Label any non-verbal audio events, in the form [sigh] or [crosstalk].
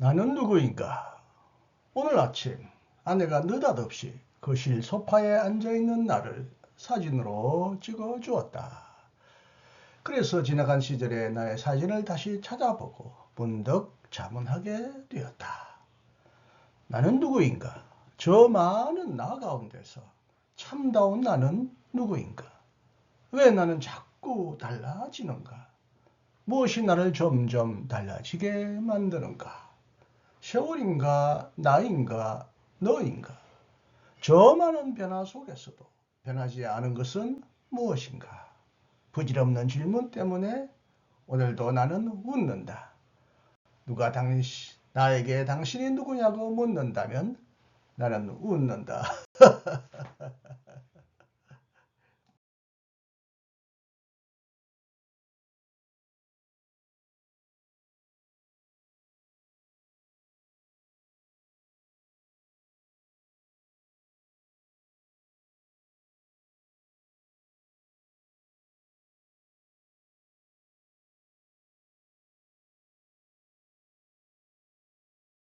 나는 누구인가? 오늘 아침 아내가 느닷없이 거실 소파에 앉아있는 나를 사진으로 찍어 주었다. 그래서 지나간 시절의 나의 사진을 다시 찾아보고 문득 자문하게 되었다. 나는 누구인가? 저 많은 나 가운데서 참다운 나는 누구인가? 왜 나는 자꾸 달라지는가? 무엇이 나를 점점 달라지게 만드는가? 세월인가, 나인가, 너인가? 저 많은 변화 속에서도 변하지 않은 것은 무엇인가? 부질없는 질문 때문에 오늘도 나는 웃는다. 누가 당신, 나에게 당신이 누구냐고 묻는다면 나는 웃는다. [laughs]